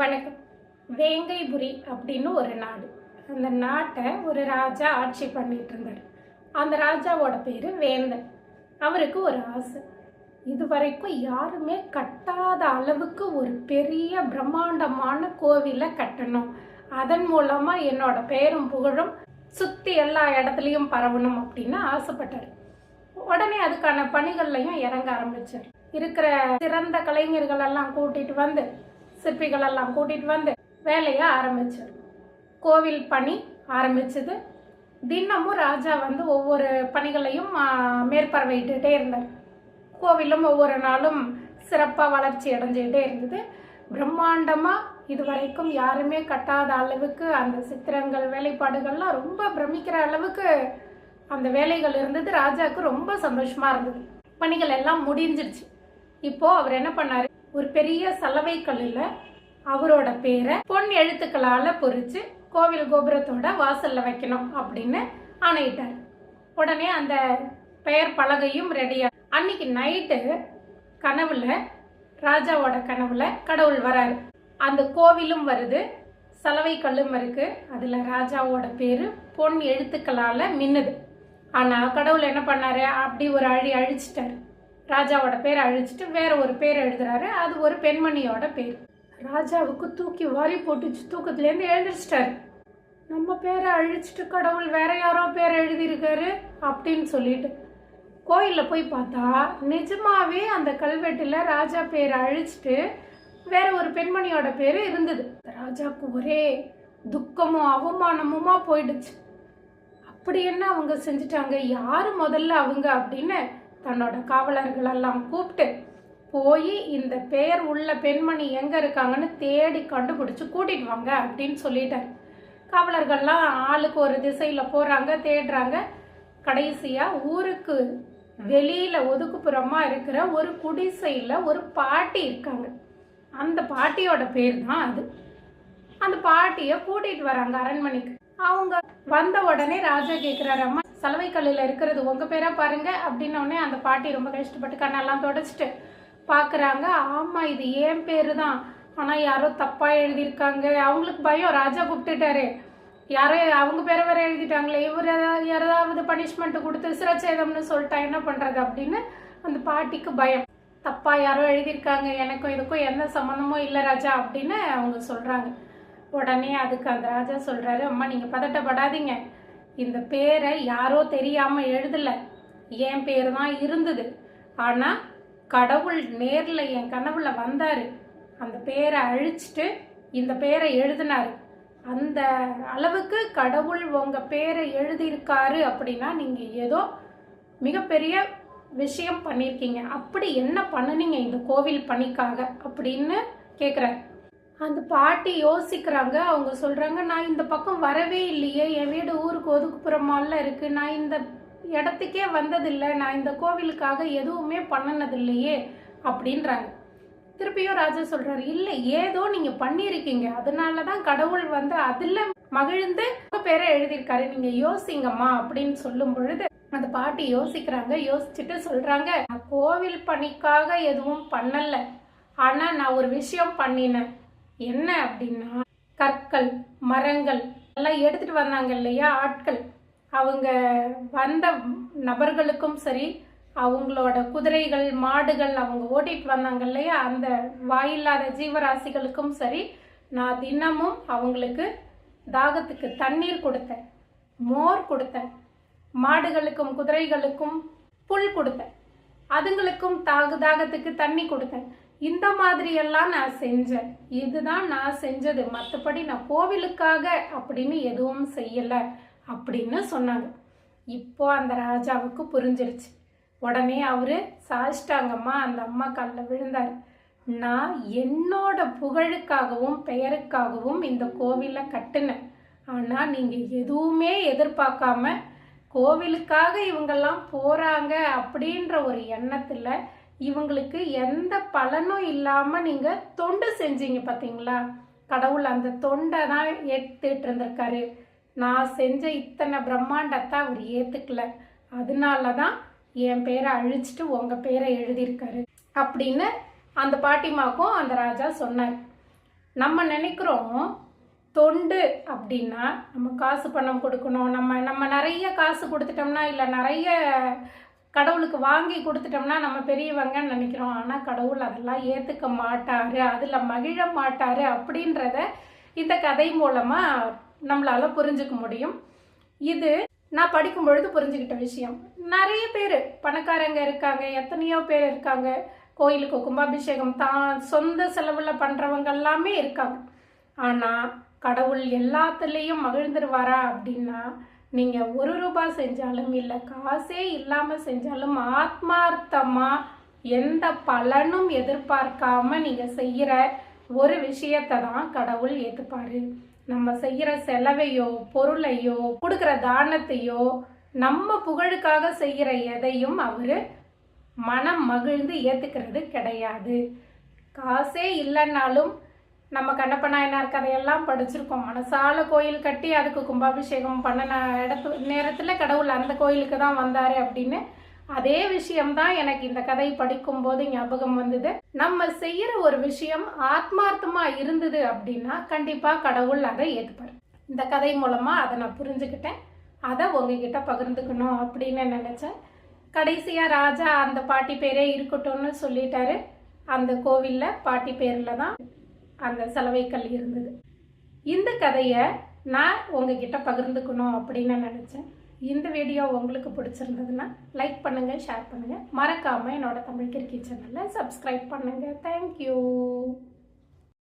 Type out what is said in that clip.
வணக்கம். வேங்கைபுரி அப்படின்னு ஒரு நாடு. அந்த நாட்டை ஒரு ராஜா ஆட்சி பண்ணிட்டு இருந்தார். அந்த ராஜாவோட பேர் வேந்தன். அவருக்கு ஒரு ஆசை. இது வரைக்கும் யாருமே கட்டாத அளவுக்கு ஒரு பெரிய பிரம்மாண்டமான கோவிலை கட்டணும். அதன் மூலமாக என்னோட பெயரும் புகழும் சுற்றி எல்லா இடத்துலையும் பரவணும் அப்படின்னு ஆசைப்பட்டார். உடனே அதுக்கான பணிகள்லையும் இறங்க ஆரம்பிச்சார். இருக்கிற சிறந்த கலைஞர்கள் எல்லாம் கூட்டிட்டு வந்து சிற்பிகள் எல்லாம் வந்து வேலையை ஆரம்பிச்சார். கோவில் பணி ஆரம்பிச்சது. தினமும் ராஜா வந்து ஒவ்வொரு பணிகளையும் மேற்பார்வையிட்டுகிட்டே இருந்தார். கோவிலும் ஒவ்வொரு நாளும் சிறப்பாக வளர்ச்சி அடைஞ்சுக்கிட்டே இருந்தது. பிரம்மாண்டமாக இது வரைக்கும் யாருமே கட்டாத அளவுக்கு அந்த சித்திரங்கள் வேலைப்பாடுகள்லாம் ரொம்ப பிரமிக்கிற அளவுக்கு அந்த வேலைகள் இருந்தது. ராஜாவுக்கு ரொம்ப சந்தோஷமாக இருந்தது. பணிகள் எல்லாம் முடிஞ்சிருச்சு. இப்போது அவர் என்ன பண்ணாரு? ஒரு பெரிய சலவை கல்லுல அவரோட பேரை பொன் எழுத்துக்களால பொறிச்சு கோவில் கோபுரத்தோட வாசல்ல வைக்கணும் அப்படின்னு ஆணையிட்டார். உடனே அந்த பெயர் பலகையும் ரெடியா அன்னைக்கு நைட்டு கனவுல ராஜாவோட கனவுல கடவுள் வராரு. அந்த கோவிலும் வருது சலவை கல்லும் இருக்கு. அதுல ராஜாவோட பேரு பொன் எழுத்துக்களால மின்னுது. ஆனா கடவுள் என்ன பண்ணாரு? அப்படி ஒரு அழி அழிச்சிட்டாரு. ராஜாவோட பேரை அழிச்சிட்டு வேற ஒரு பேர் எழுதுறாரு. அது ஒரு பெண்மணியோட பேர். ராஜாவுக்கு தூக்கி வாரி போட்டுச்சு. தூக்கத்துலேருந்து எழுந்திரிச்சிட்டாரு. நம்ம பேரை அழிச்சிட்டு கடவுள் வேற யாரோ பேரை எழுதியிருக்காரு அப்படின்னு சொல்லிட்டு கோயிலில் போய் பார்த்தா நிஜமாவே அந்த கல்வெட்டில் ராஜா பேரை அழிச்சிட்டு வேற ஒரு பெண்மணியோட பேர் இருந்தது. ராஜாவுக்கு ஒரே துக்கமும் அவமானமுமா போயிடுச்சு. அப்படி என்ன அவங்க செஞ்சுட்டாங்க? யார் முதல்ல அவங்க அப்படின்னு தன்னோட காவலர்கள் எல்லாம் கூப்பிட்டு போய் இந்த பெயர் உள்ள பெண்மணி எங்க இருக்காங்கன்னு தேடி கண்டுபிடிச்சு கூட்டிட்டு வாங்க அப்படின்னு சொல்லிட்டார். காவலர்கள்லாம் ஆளுக்கு ஒரு திசையில போறாங்க தேடுறாங்க. கடைசியா ஊருக்கு வெளியில ஒதுக்குப்புறமா இருக்கிற ஒரு குடிசையில ஒரு பாட்டி இருக்காங்க. அந்த பாட்டியோட பேர் தான் அது. அந்த பாட்டியை கூட்டிட்டு வராங்க அரண்மனைக்கு. அவங்க வந்த உடனே ராஜா கேட்குறாரு அம்மா சலவை கல்லில் இருக்கிறது உங்கள் பேராக பாருங்க அப்படின்னோடனே அந்த பாட்டி ரொம்ப கஷ்டப்பட்டு கண்ணெல்லாம் தொடச்சிட்டு பார்க்குறாங்க ஆமாம் இது ஏன் பேர் தான் ஆனால் யாரோ தப்பாக எழுதியிருக்காங்க. அவங்களுக்கு பயம். ராஜா கூப்பிட்டுட்டாரு. யாரோ அவங்க பேரை வேற எழுதிட்டாங்களே. இவர் ஏதாவது யாராவது பனிஷ்மெண்ட் கொடுத்து சிரச்சேதம்னு சொல்லிட்டா என்ன பண்ணுறது அப்படின்னு அந்த பாட்டிக்கு பயம். தப்பாக யாரோ எழுதியிருக்காங்க. எனக்கும் இதுக்கும் எந்த சம்மந்தமும் இல்லை ராஜா அப்படின்னு அவங்க சொல்கிறாங்க உடனே அதுக்கு அந்த ராஜா சொல்கிறாரு அம்மா நீங்கள் பதட்டப்படாதீங்க. இந்த பேரை யாரோ தெரியாம எழுதல. என் பேர் தான் இருந்தது. ஆனா கடவுள் நேர்ல என் கனவுல வந்தாரு. அந்த பேரை அழிச்சிட்டு இந்த பேரை எழுதினாரு. அந்த அளவுக்கு கடவுள் உங்க பேரை எழுதியிருக்காரு அப்படின்னா நீங்க ஏதோ மிகப்பெரிய விஷயம் பண்ணியிருக்கீங்க. அப்படி என்ன பண்ணுனீங்க இந்த கோவில் பணிக்காக அப்படின்னு கேட்குறாரு அந்த பாட்டி யோசிக்கிறாங்க. அவங்க சொல்கிறாங்க நான் இந்த பக்கம் வரவே இல்லையே. என் வீடு ஊருக்கு ஒதுக்குப்புறமால இருக்குது நான் இந்த இடத்துக்கே வந்ததில்லை. நான் இந்த கோவிலுக்காக எதுவுமே பண்ணினதில்லையே. அப்படின்றாங்க. திருப்பியும் ராஜா சொல்கிறாரு இல்லை ஏதோ நீங்கள் பண்ணியிருக்கீங்க. அதனால தான் கடவுள் வந்து அதில் மகிழ்ந்து பேரை எழுதியிருக்காரு. நீங்கள் யோசிங்கம்மா. அப்படின்னு சொல்லும் பொழுது அந்த பாட்டி யோசிக்கிறாங்க. யோசிச்சுட்டு சொல்கிறாங்க "நான் கோவில் பணிக்காக எதுவும் பண்ணலை. ஆனால் நான் ஒரு விஷயம் பண்ணினேன். என்ன அப்படின்னா கற்கள் மரங்கள் எல்லாம் எடுத்துட்டு வந்தாங்க இல்லையா ஆட்கள். அவங்க வந்த நபர்களுக்கும் சரி அவங்களோட குதிரைகள் மாடுகள் அவங்க ஓட்டிட்டு வந்தாங்க இல்லையா அந்த வாயில்லாத ஜீவராசிகளுக்கும் சரி நான் தினமும் அவங்களுக்கு தாகத்துக்கு தண்ணீர் கொடுத்தேன் மோர் கொடுத்தேன் மாடுகளுக்கும் குதிரைகளுக்கும் புல் கொடுத்தேன் அதுங்களுக்கும் தாக தாகத்துக்கு தண்ணி கொடுத்தேன். இந்த மாதிரி எல்லாம் நான் செஞ்சேன். இதுதான் நான் செஞ்சது. மற்றபடி நான் கோவிலுக்காக அப்படின்னு எதுவும் செய்யலை அப்படின்னு சொன்னாங்க. இப்போ அந்த ராஜாவுக்கு புரிஞ்சிருச்சு. உடனே அவர் சாஷ்டாங்கம்மா அந்த அம்மா காலில் விழுந்தார். நான் என்னோட புகழுக்காகவும் பெயருக்காகவும் இந்த கோவிலை கட்டினேன். ஆனால் நீங்கள் எதுவுமே எதிர்பார்க்காம கோவிலுக்காக இவங்கெல்லாம் போகிறாங்க அப்படின்ற ஒரு எண்ணத்தில் இவங்களுக்கு எந்த பலனும் இல்லாம நீங்க தொண்டு செஞ்சீங்க பாத்தீங்களா? கடவுள் அந்த தொண்டை தான் ஏத்துட்டு இருந்திருக்காரு நான் செஞ்ச இத்தனை பிரம்மாண்டத்தை அவர் ஏத்துக்கல. அதனால தான் என் பேரை அழிச்சிட்டு உங்க பேரை எழுதியிருக்காரு அப்படின்னு அந்த பாட்டிமாக்கும் அந்த ராஜா சொன்னார். நம்ம நினைக்கிறோம் தொண்டு அப்படின்னா நம்ம காசு பணம் கொடுக்கணும். நம்ம நம்ம நிறைய காசு கொடுத்துட்டோம்னா இல்லை நிறைய கடவுளுக்கு வாங்கி கொடுத்துட்டோம்னா நம்ம பெரியவங்கன்னு நினைக்கிறோம். ஆனால் கடவுள் அதெல்லாம் ஏற்றுக்க மாட்டார். அதில் மகிழ மாட்டார் அப்படின்றத இந்த கதை மூலமாக நம்மளால் புரிஞ்சுக்க முடியும். இது நான் படிக்கும் பொழுது புரிஞ்சுக்கிட்ட விஷயம். நிறைய பேர் பணக்காரங்க இருக்காங்க எத்தனையோ பேர் இருக்காங்க. கோயிலுக்கு கும்பாபிஷேகம் தான் சொந்த செலவில் பண்ணுறவங்க எல்லாமே இருக்காங்க. ஆனால் கடவுள் எல்லாத்துலேயும் மகிழ்ந்துருவாரா அப்படின்னா நீங்கள் ஒரு ரூபாய் செஞ்சாலும் இல்லை காசே இல்லாமல் செஞ்சாலும் ஆத்மார்த்தமாக எந்த பலனும் எதிர்பார்க்காம நீங்கள் செய்கிற ஒரு விஷயத்தை தான் கடவுள் ஏற்றுப்பாரு நம்ம செய்கிற செலவையோ பொருளையோ கொடுக்குற தானத்தையோ நம்ம புகழுக்காக செய்கிற எதையும் அவர் மனம் மகிழ்ந்து ஏற்றுக்கிறது கிடையாது. காசே இல்லைன்னாலும் நம்ம கண்ணப்ப நாயனார் கதையெல்லாம் படிச்சிருக்கோம். மனசால கோயில் கட்டி அதுக்கு கும்பாபிஷேகம் பண்ணின இடத்து நேரத்தில் கடவுள் அந்த கோயிலுக்கு தான் வந்தார் அப்படின்னு. அதே விஷயம்தான் எனக்கு இந்த கதை படிக்கும்போது ஞாபகம் வந்தது. நம்ம செய்யற ஒரு விஷயம் ஆத்மார்த்தமா இருந்தது அப்படின்னா கண்டிப்பா கடவுள் அதை ஏற்றுப்பார் இந்த கதை மூலமா அதை நான் புரிஞ்சுக்கிட்டேன். அதை உங்ககிட்ட பகிர்ந்துக்கணும் அப்படின்னு நினைச்சேன். கடைசியா ராஜா அந்த பாட்டி பேரே இருக்கட்டும்னு சொல்லிட்டாரு. அந்த கோவில்ல பாட்டி பேர்ல தான் அந்த சலவைக்கல் இருந்தது. இந்த கதையை நான் உங்ககிட்ட பகிர்ந்துக்கணும் அப்படின்னு நினச்சேன். இந்த வீடியோ உங்களுக்கு பிடிச்சிருந்ததுன்னா லைக் பண்ணுங்கள் ஷேர் பண்ணுங்கள் மறக்காமல் என்னோட தமிழ் கிரிக்கி சேனலில் சப்ஸ்கிரைப் பண்ணுங்கள் தேங்க்யூ